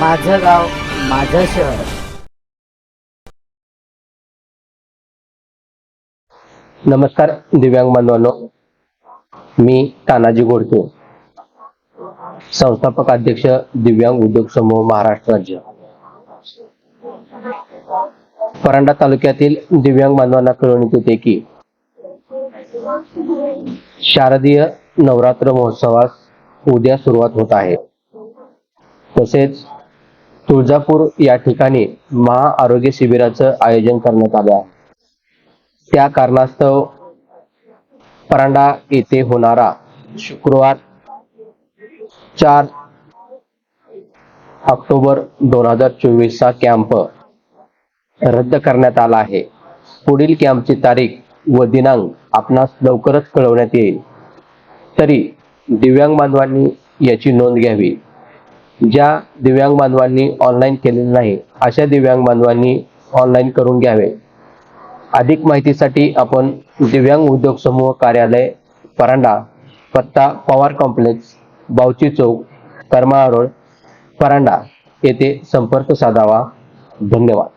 माझं गाव माझं शहर. नमस्कार दिव्यांग बांधवांनो. मी तानाजी गोडके संस्थापक अध्यक्ष दिव्यांग उद्योग समूह महाराष्ट्र राज्य. परांडा तालुक्यातील दिव्यांग बांधवांना कळवण्यात येते की शारदीय नवरात्र महोत्सवास उद्या सुरुवात होत आहे. तसेच तुळजापूर या ठिकाणी महाआरोग्य शिबिराचं आयोजन करण्यात आलं आहे. त्या कारणास्तव परांडा येथे होणारा शुक्रवार चार ऑक्टोबर दोन हजार चोवीस चा कॅम्प रद्द करण्यात आला आहे. पुढील कॅम्पची तारीख व दिनांक आपणास लवकरच कळवण्यात येईल. तरी दिव्यांग बांधवांनी याची नोंद घ्यावी. ज्या दिव्यांग बांधवांनी ऑनलाईन केलेले नाही अशा दिव्यांग बांधवांनी ऑनलाईन करून घ्यावे. अधिक माहितीसाठी आपण दिव्यांग उद्योग समूह कार्यालय परांडा पत्ता पवार कॉम्प्लेक्स बावची चौक कर्मा रोड परांडा येथे संपर्क साधावा. धन्यवाद.